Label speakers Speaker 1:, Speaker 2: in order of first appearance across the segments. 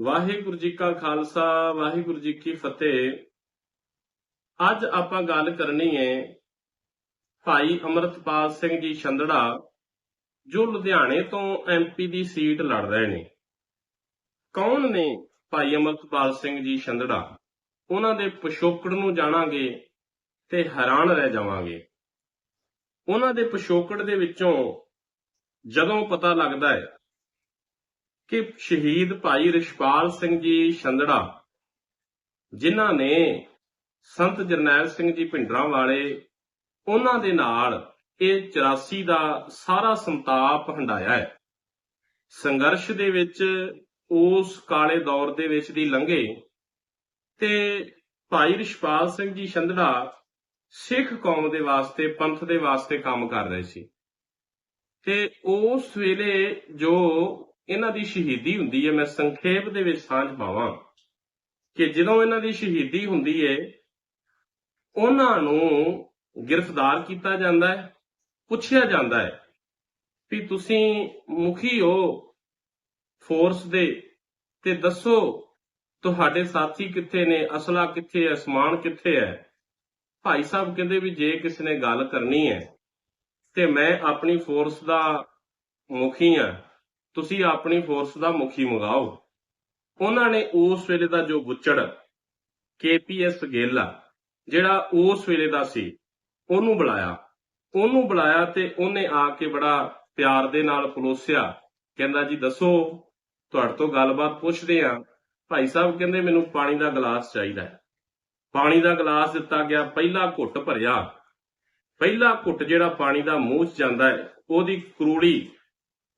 Speaker 1: ਵਾਹਿਗੁਰੂ ਜੀ ਕਾ ਖਾਲਸਾ, ਵਾਹਿਗੁਰੂ ਜੀ ਕੀ ਫਤਿਹ। ਅੱਜ ਆਪਾਂ ਗੱਲ ਕਰਨੀ ਹੈ ਭਾਈ ਅਮਰਤਪਾਲ ਸਿੰਘ ਜੀ ਛੰਦੜਾ, ਜੋ ਲੁਧਿਆਣੇ ਤੋਂ ਐਮਪੀ ਦੀ ਸੀਟ ਲੜ ਰਹੇ ਨੇ। ਕੌਣ ਨੇ ਭਾਈ ਅਮਰਤਪਾਲ ਸਿੰਘ ਜੀ ਛੰਦੜਾ? ਉਹਨਾਂ ਦੇ ਪਿਛੋਕੜ ਨੂੰ ਜਾਣਾਂਗੇ ਤੇ ਹੈਰਾਨ ਰਹਿ ਜਾਵਾਂਗੇ। ਉਹਨਾਂ ਦੇ ਪਿਛੋਕੜ ਦੇ ਵਿੱਚੋਂ ਜਦੋਂ ਪਤਾ ਲੱਗਦਾ ਹੈ ਕਿ ਸ਼ਹੀਦ ਭਾਈ ਰਿਸ਼ਪਾਲ ਸਿੰਘ ਜੀ ਛੰਦੜਾ, ਜਿਨ੍ਹਾਂ ਨੇ ਸੰਤ ਜਰਨੈਲ ਸਿੰਘ ਜੀ ਭਿੰਡਰਾਂ ਵਾਲੇ, ਉਹਨਾਂ ਦੇ ਨਾਲ ਇਹ 84 ਦਾ ਸਾਰਾ ਸੰਤਾਪ ਹੰਡਾਇਆ ਹੈ। ਸੰਘਰਸ਼ ਦੇ ਵਿੱਚ ਉਸ ਕਾਲੇ ਦੌਰ ਦੇ ਵਿੱਚ ਦੀ ਲੰਘੇ ਤੇ ਭਾਈ ਰਿਸ਼ਪਾਲ ਸਿੰਘ ਜੀ ਛੰਦੜਾ ਸਿੱਖ ਕੌਮ ਦੇ ਵਾਸਤੇ, ਪੰਥ ਦੇ ਵਾਸਤੇ ਕੰਮ ਕਰ ਰਹੇ ਸੀ। ਤੇ ਉਸ ਵੇਲੇ ਜੋ ਇਹਨਾਂ ਦੀ ਸ਼ਹੀਦੀ ਹੁੰਦੀ ਹੈ ਮੈਂ ਸੰਖੇਪ ਦੇ ਵਿੱਚ ਸਾਂਝ ਪਾਵਾਂ ਕਿ ਜਦੋਂ ਇਹਨਾਂ ਦੀ ਸ਼ਹੀਦੀ ਹੁੰਦੀ ਹੈ ਉਹਨਾਂ ਨੂੰ ਗ੍ਰਿਫਤਾਰ ਕੀਤਾ ਜਾਂਦਾ ਹੈ ਪੁੱਛਿਆ ਜਾਂਦਾ ਹੈ ਵੀ ਤੁਸੀਂ ਮੁਖੀ ਹੋ ਫੋਰਸ ਦੇ ਤੇ ਦੱਸੋ ਤੁਹਾਡੇ ਸਾਥੀ ਕਿੱਥੇ ਨੇ, ਅਸਲਾ ਕਿੱਥੇ ਹੈ ਸਮਾਨ ਕਿੱਥੇ ਹੈ ਭਾਈ ਸਾਹਿਬ ਕਹਿੰਦੇ ਵੀ ਜੇ ਕਿਸੇ ਨੇ ਗੱਲ ਕਰਨੀ ਹੈ ਤੇ ਮੈਂ ਆਪਣੀ ਫੋਰਸ ਦਾ ਮੁਖੀ ਹਾਂ ਤੁਸੀਂ ਆਪਣੀ ਫੋਰਸ ਦਾ ਮੁਖੀ ਮੰਗਾਓ ਉਹਨਾਂ ਨੇ ਉਸ ਵੇਲੇ ਦਾ ਜੋ ਗੁੱਚੜ ਕੇਪੀਐਸ ਗਿੱਲ ਜਿਹੜਾ ਉਸ ਵੇਲੇ ਦਾ ਸੀ, ਉਹਨੂੰ ਬੁਲਾਇਆ। ਉਹਨੂੰ ਬੁਲਾਇਆ ਤੇ ਉਹਨੇ ਆ ਕੇ ਬੜਾ ਪਿਆਰ ਦੇ ਨਾਲ ਪਲੋਸਿਆ ਕਹਿੰਦਾ, ਜੀ ਦੱਸੋ, ਤੁਹਾਡੇ ਤੋਂ ਗੱਲਬਾਤ ਪੁੱਛਦੇ ਆ ਭਾਈ ਸਾਹਿਬ ਕਹਿੰਦੇ, ਮੈਨੂੰ ਪਾਣੀ ਦਾ ਗਲਾਸ ਚਾਹੀਦਾ ਹੈ। ਪਾਣੀ ਦਾ ਗਲਾਸ ਦਿੱਤਾ ਗਿਆ, ਪਹਿਲਾ ਘੁੱਟ ਭਰਿਆ। ਪਹਿਲਾ ਘੁੱਟ ਜਿਹੜਾ ਪਾਣੀ ਦਾ ਮੂੰਹ 'ਚ ਜਾਂਦਾ ਹੈ, ਉਹਦੀ ਕਰੂੜੀ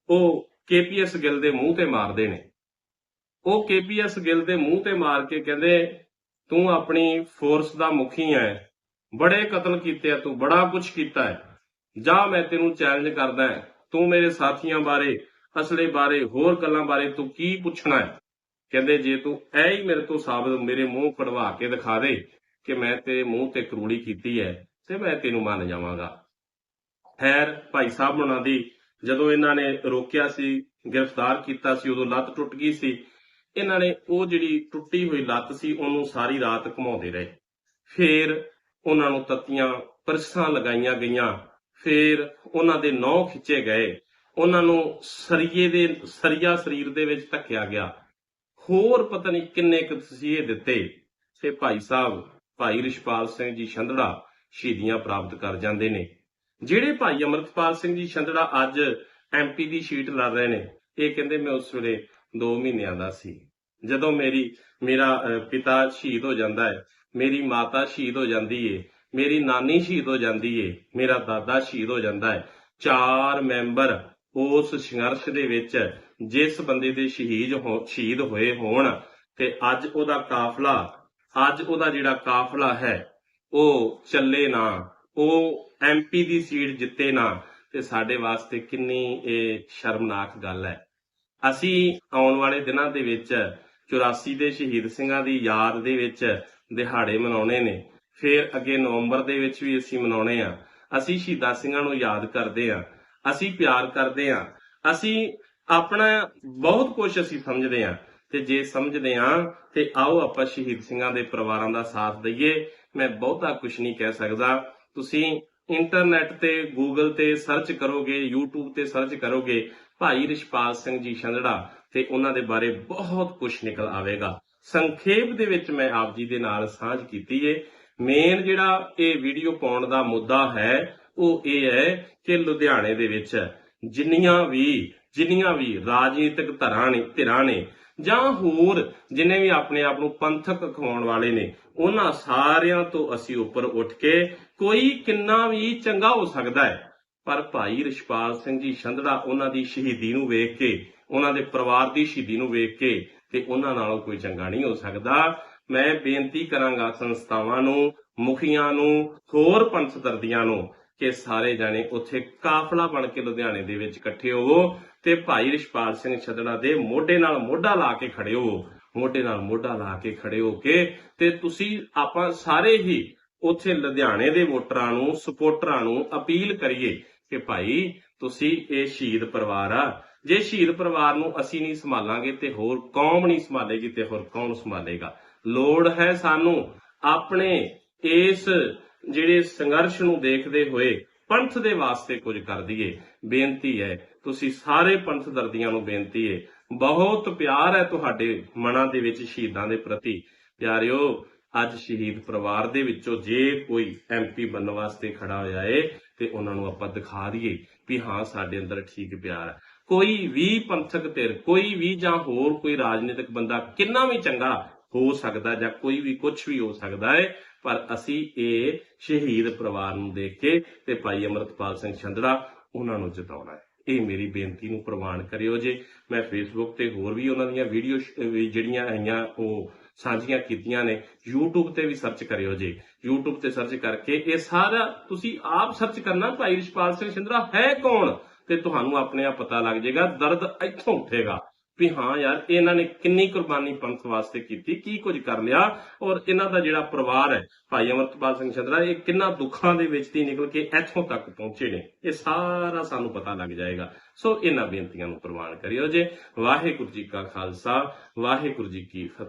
Speaker 1: ਉਹ ਕੇਪੀਐਸ ਗਿੱਲ ਦੇ ਮੂੰਹ ਤੇ ਮਾਰਦੇ ਨੇ। ਉਹ ਕੇਪੀਐਸ ਗਿੱਲ ਦੇ ਮੂੰਹ ਤੇ ਮਾਰ ਕੇ ਕਹਿੰਦੇ, ਤੂੰ ਆਪਣੀ ਫੋਰਸ ਦਾ ਮੁਖੀ ਹੈ ਬੜੇ ਕਤਲ ਕੀਤੇ ਆ ਤੂੰ, ਬੜਾ ਕੁਝ ਕੀਤਾ ਹੈ ਜਾਂ, ਮੈਂ ਤੈਨੂੰ ਚੈਲੰਜ ਕਰਦਾ ਤੂੰ ਮੇਰੇ ਸਾਥੀਆਂ ਬਾਰੇ, ਅਸਲੇ ਬਾਰੇ, ਹੋਰ ਗੱਲਾਂ ਬਾਰੇ ਤੂੰ ਕੀ ਪੁੱਛਣਾ ਹੈ ਕਹਿੰਦੇ, ਜੇ ਤੂੰ ਐ ਹੀ ਮੇਰੇ ਤੋਂ ਸਾਬਤ ਮੇਰੇ ਮੂੰਹ ਕਢਵਾ ਕੇ ਦਿਖਾ ਦੇ ਕਿ ਮੈਂ ਤੇਰੇ ਮੂੰਹ ਤੇ ਕਰੂੜੀ ਕੀਤੀ ਹੈ ਤੇ ਮੈਂ ਤੈਨੂੰ ਮੰਨ ਜਾਵਾਂਗਾ। ਖੈਰ, ਭਾਈ ਸਾਹਿਬ ਉਹਨਾਂ ਦੀ ਜਦੋਂ ਇਹਨਾਂ ਨੇ ਰੋਕਿਆ ਸੀ, ਗ੍ਰਿਫਤਾਰ ਕੀਤਾ ਸੀ, ਉਦੋਂ ਲੱਤ ਟੁੱਟ ਗਈ ਸੀ, ਇਹਨਾਂ ਨੇ ਉਹ ਜਿਹੜੀ ਟੁੱਟੀ ਹੋਈ ਲੱਤ ਸੀ, ਉਹਨੂੰ ਸਾਰੀ ਰਾਤ ਘੁਮਾਉਂਦੇ ਰਹੇ। ਫਿਰ ਉਹਨਾਂ ਨੂੰ ਤੱਤੀਆਂ, ਪਰਸਾਂ ਲਗਾਈਆਂ ਗਈਆਂ। ਫੇਰ ਉਹਨਾਂ ਦੇ ਨੌ ਖਿੱਚੇ ਗਏ। ਉਹਨਾਂ ਨੂੰ ਸਰੀਏ ਦੇ, ਸਰੀਆ ਸਰੀਰ ਦੇ ਵਿੱਚ ਧੱਕਿਆ ਗਿਆ। ਹੋਰ ਪਤਾ ਨਹੀਂ ਕਿੰਨੇ ਕੁ ਤਸੀਹੇ ਦਿੱਤੇ। ਤੇ ਭਾਈ ਸਾਹਿਬ, ਭਾਈ ਰਿਸ਼ਪਾਲ ਸਿੰਘ ਜੀ ਛੰਦੜਾ ਸ਼ਹੀਦੀਆਂ ਪ੍ਰਾਪਤ ਕਰ ਜਾਂਦੇ ਨੇ। ਜਿਹੜੇ ਭਾਈ ਅਮਰਤਪਾਲ ਸਿੰਘ ਜੀ ਛੰਦੜਾ ਅੱਜ ਐਮਪੀ ਦੀ ਸ਼ੀਟ ਲੜ ਰਹੇ ਨੇ, ਇਹ ਕਹਿੰਦੇ ਮੈਂ ਉਸ ਵੇਲੇ 2 ਮਹੀਨਿਆਂ ਦਾ ਸੀ। ਜਦੋਂ ਮੇਰੀ, ਮੇਰਾ ਪਿਤਾ ਸ਼ਹੀਦ ਹੋ ਜਾਂਦਾ ਹੈ, ਮੇਰੀ ਮਾਤਾ ਸ਼ਹੀਦ ਹੋ ਜਾਂਦੀ ਏ, ਮੇਰੀ ਨਾਨੀ ਸ਼ਹੀਦ ਹੋ ਜਾਂਦੀ ਏ, ਮੇਰਾ ਦਾਦਾ ਸ਼ਹੀਦ ਹੋ ਜਾਂਦਾ ਹੈ, ਚਾਰ ਮੈਂਬਰ ਉਸ ਸੰਘਰਸ਼ ਦੇ ਵਿੱਚ ਜਿਸ ਬੰਦੇ ਦੇ ਸ਼ਹੀਦ ਹੋ, ਸ਼ਹੀਦ ਹੋਏ ਹੋਣ ਤੇ ਅੱਜ ਉਹਦਾ ਕਾਫਲਾ, ਅੱਜ ਉਹਦਾ ਜਿਹੜਾ ਕਾਫਲਾ ਹੈ, ਉਹ ਚੱਲੇ ਨਾ, ਉਹ ਐਮਪੀ ਦੀ ਸੀਟ ਜਿੱਤੇ ਨਾ, ਤੇ ਸਾਡੇ ਵਾਸਤੇ ਕਿੰਨੀ ਇਹ ਸ਼ਰਮਨਾਕ ਗੱਲ ਹੈ। ਅਸੀਂ ਆਉਣ ਵਾਲੇ ਦਿਨਾਂ ਦੇ ਵਿੱਚ 84 ਦੇ ਸ਼ਹੀਦ ਸਿੰਘਾਂ ਦੀ ਯਾਦ ਦੇ ਵਿੱਚ ਦਿਹਾੜੇ ਮਨਾਉਣੇ ਨੇ। ਫਿਰ ਅੱਗੇ ਨਵੰਬਰ ਦੇ ਵਿੱਚ ਵੀ ਅਸੀਂ ਮਨਾਉਣੇ ਆ। ਅਸੀਂ ਸ਼ਹੀਦਾਂ ਸਿੰਘਾਂ ਨੂੰ ਯਾਦ ਕਰਦੇ ਆ। ਅਸੀਂ ਪਿਆਰ ਕਰਦੇ ਆ। ਅਸੀਂ ਆਪਣਾ ਬਹੁਤ ਕੁਝ ਅਸੀਂ ਸਮਝਦੇ ਆ। ਤੇ ਜੇ ਸਮਝਦੇ ਆ, ਤੇ ਆਓ ਆਪਾਂ ਸ਼ਹੀਦ ਸਿੰਘਾਂ ਦੇ ਪਰਿਵਾਰਾਂ ਦਾ ਸਾਥ ਦਈਏ। ਮੈਂ ਬਹੁਤਾ ਕੁਝ ਨਹੀਂ ਕਹਿ ਸਕਦਾ। ਤੁਸੀਂ ਇੰਟਰਨੈਟ ਤੇ ਗੂਗਲ ਤੇ ਸਰਚ ਕਰੋਗੇ, YouTube ਤੇ ਸਰਚ ਕਰੋਗੇ, ਭਾਈ ਰਿਸ਼ਪਾਲ ਸਿੰਘ ਜੀ ਛੰਦੜਾ ਤੇ ਉਹਨਾਂ ਦੇ ਬਾਰੇ ਬਹੁਤ ਕੁਝ ਨਿਕਲ ਆਵੇਗਾ। ਸੰਖੇਪ ਦੇ ਵਿੱਚ ਮੈਂ ਆਪ ਜੀ ਦੇ ਨਾਲ ਸਾਂਝ ਕੀਤੀ ਏ। ਮੇਨ ਜਿਹੜਾ ਇਹ ਵੀਡੀਓ ਪਾਉਣ ਦਾ ਮੁੱਦਾ ਹੈ, ਉਹ ਇਹ ਹੈ ਕਿ ਲੁਧਿਆਣੇ ਦੇ ਵਿੱਚ ਜਿੰਨੀਆਂ ਵੀ ਜਿੰਨੀਆਂ ਵੀ ਰਾਜਨੀਤਿਕ ਧਰਾਂ ਨੇ, ਧਿਰਾਂ ਨੇ ਜਾਂ ਹੋਰ ਜਿਨੇ ਵੀ ਆਪਣੇ ਆਪ ਨੂੰ ਪੰਥਕ ਖਵਾਉਣ ਵਾਲੇ ਨੇ ਉਹਨਾਂ ਸਾਰਿਆਂ ਤੋਂ ਅਸੀਂ ਉੱਪਰ ਉੱਠ ਕੇ ਕੋਈ ਕਿੰਨਾ ਵੀ ਚੰਗਾ ਹੋ ਸਕਦਾ ਹੈ। ਪਰ ਭਾਈ ਰਿਸ਼ਪਾਲ ਸਿੰਘ ਜੀ ਛੰਦੜਾ ਉਹਨਾਂ ਦੀ ਸ਼ਹੀਦੀ ਨੂੰ ਵੇਖ ਕੇ, ਉਹਨਾਂ ਦੇ ਪਰਿਵਾਰ ਦੀ ਸ਼ਹੀਦੀ ਨੂੰ ਵੇਖ ਕੇ ਤੇ ਉਹਨਾਂ ਨਾਲੋਂ ਕੋਈ ਚੰਗਾ ਨਹੀਂ ਹੋ ਸਕਦਾ। ਮੈਂ ਬੇਨਤੀ ਕਰਾਂਗਾ ਸੰਸਥਾਵਾਂ ਨੂੰ, ਮੁਖੀਆਂ ਨੂੰ, ਹੋਰ ਪੰਥ ਦਰਦੀਆਂ ਨੂੰ ਕਿ ਸਾਰੇ ਜਾਣੇ ਉੱਥੇ ਕਾਫਲਾ ਬਣ ਕੇ ਲੁਧਿਆਣੇ ਦੇ ਵਿੱਚ ਇਕੱਠੇ ਹੋਵੋ ਤੇ ਭਾਈ ਰਿਸ਼ਪਾਲ ਸਿੰਘ ਛੱਡਣਾ ਦੇ ਮੋਢੇ ਨਾਲ ਮੋਢਾ ਲਾ ਕੇ ਖੜੇ ਹੋ ਮੋਢੇ ਨਾਲ ਮੋਢਾ ਲਾ ਕੇ ਖੜੇ ਹੋ ਕੇ ਤੇ ਤੁਸੀਂ ਆਪਾਂ ਸਾਰੇ ਹੀ ਉੱਥੇ ਲੁਧਿਆਣੇ ਦੇ ਵੋਟਰਾਂ ਨੂੰ ਸਪੋਰਟਰਾਂ ਨੂੰ ਅਪੀਲ ਕਰੀਏ ਕਿ ਭਾਈ ਤੁਸੀਂ ਇਹ ਸ਼ਹੀਦ ਪਰਿਵਾਰ ਆ। ਜੇ ਸ਼ਹੀਦ ਪਰਿਵਾਰ ਨੂੰ ਅਸੀਂ ਨਹੀਂ ਸੰਭਾਲਾਂਗੇ ਤੇ ਹੋਰ ਕੌਮ ਨਹੀਂ ਸੰਭਾਲੇਗੀ ਤੇ ਹੋਰ ਕੌਣ ਸੰਭਾਲੇਗਾ? ਲੋੜ ਹੈ ਸਾਨੂੰ ਆਪਣੇ ਇਸ ਜਿਹੜੇ ਸੰਘਰਸ਼ ਨੂੰ ਦੇਖਦੇ ਹੋਏ ਪੰਥ ਦੇ ਵਾਸਤੇ ਕੁਝ ਕਰ ਦਈਏ। ਬੇਨਤੀ ਹੈ, ਤੁਸੀਂ ਸਾਰੇ ਪੰਥ ਦਰਦੀਆਂ ਨੂੰ ਬੇਨਤੀ ਹੈ। ਬਹੁਤ ਪਿਆਰ ਹੈ ਤੁਹਾਡੇ ਮਨਾਂ ਦੇ ਵਿੱਚ ਸ਼ਹੀਦਾਂ ਦੇ ਪ੍ਰਤੀ। ਪਿਆਰਿਓ, ਅੱਜ ਸ਼ਹੀਦ ਪਰਿਵਾਰ ਦੇ ਵਿੱਚੋਂ ਜੇ ਕੋਈ ਐਮਪੀ ਬਣਨ ਵਾਸਤੇ ਖੜਾ ਹੋਇਆ ਏ, ਤੇ ਉਹਨਾਂ ਨੂੰ ਆਪਾਂ ਦਿਖਾ ਦਈਏ ਵੀ ਹਾਂ, ਸਾਡੇ ਅੰਦਰ ਠੀਕ ਪਿਆਰ ਹੈ। ਕੋਈ ਵੀ ਪੰਥਕ ਧਿਰ, ਕੋਈ ਵੀ ਜਾਂ ਹੋਰ ਕੋਈ ਰਾਜਨੀਤਿਕ ਬੰਦਾ ਕਿੰਨਾ ਵੀ ਚੰਗਾ ਹੋ ਸਕਦਾ ਜਾਂ ਕੋਈ ਵੀ ਕੁਝ ਵੀ ਹੋ ਸਕਦਾ ਹੈ ਪਰ ਅਸੀਂ ਇਹ ਸ਼ਹੀਦ ਪਰਿਵਾਰ ਨੂੰ ਦੇਖ ਕੇ ਤੇ ਭਾਈ ਅਮਰਤਪਾਲ ਸਿੰਘ ਛੰਦੜਾ ਉਹਨਾਂ ਨੂੰ ਜਿਤਾਉਣਾ ਹੈ। ਇਹ ਮੇਰੀ ਬੇਨਤੀ ਨੂੰ ਪ੍ਰਵਾਨ ਕਰਿਓ ਜੇ। ਮੈਂ ਫੇਸਬੁੱਕ ਤੇ ਹੋਰ ਵੀ ਉਹਨਾਂ ਦੀਆਂ ਵੀਡੀਓ ਜਿਹੜੀਆਂ ਆਈਆਂ, ਉਹ ਸਾਂਝੀਆਂ ਕੀਤੀਆਂ ਨੇ। YouTube ਤੇ ਵੀ ਸਰਚ ਕਰਿਓ ਜੇ। YouTube ਤੇ ਸਰਚ ਕਰਕੇ ਇਹ ਸਾਰਾ ਤੁਸੀਂ ਆਪ ਸਰਚ ਕਰਨਾ ਭਾਈ ਰਿਸ਼ਪਾਲ ਸਿੰਘ ਛਿੰਦਰਾ ਹੈ ਕੌਣ? ਤੇ ਤੁਹਾਨੂੰ ਆਪਣੇ ਆਪ ਪਤਾ ਲੱਗ ਜਾਏਗਾ, ਦਰਦ ਇੱਥੋਂ ਉੱਠੇਗਾ। ਵੀ ਹਾਂ ਯਾਰ, ਇਹਨਾਂ ਨੇ ਕਿੰਨੀ ਕੁਰਬਾਨੀ ਪੰਥ ਵਾਸਤੇ ਕੀਤੀ, ਕੀ ਕੁਝ ਕਰ ਲਿਆ ਔਰ ਇਹਨਾਂ ਦਾ ਜਿਹੜਾ ਪਰਿਵਾਰ ਹੈ, ਭਾਈ ਅਮਰਤਪਾਲ ਸਿੰਘ ਛੰਦਰਾ, ਇਹ ਕਿੰਨਾ ਦੁੱਖਾਂ ਦੇ ਵਿੱਚ ਦੀ ਨਿਕਲ ਕੇ ਇੱਥੋਂ ਤੱਕ ਪਹੁੰਚੇ ਨੇ, ਇਹ ਸਾਰਾ ਸਾਨੂੰ ਪਤਾ ਲੱਗ ਜਾਏਗਾ। ਸੋ ਇਹਨਾਂ ਬੇਨਤੀਆਂ ਨੂੰ ਪ੍ਰਵਾਨ ਕਰਿਓ ਜੇ। ਵਾਹਿਗੁਰੂ ਜੀ ਕਾ ਖਾਲਸਾ, ਵਾਹਿਗੁਰੂ ਜੀ ਕੀ ਫਤਿਹ।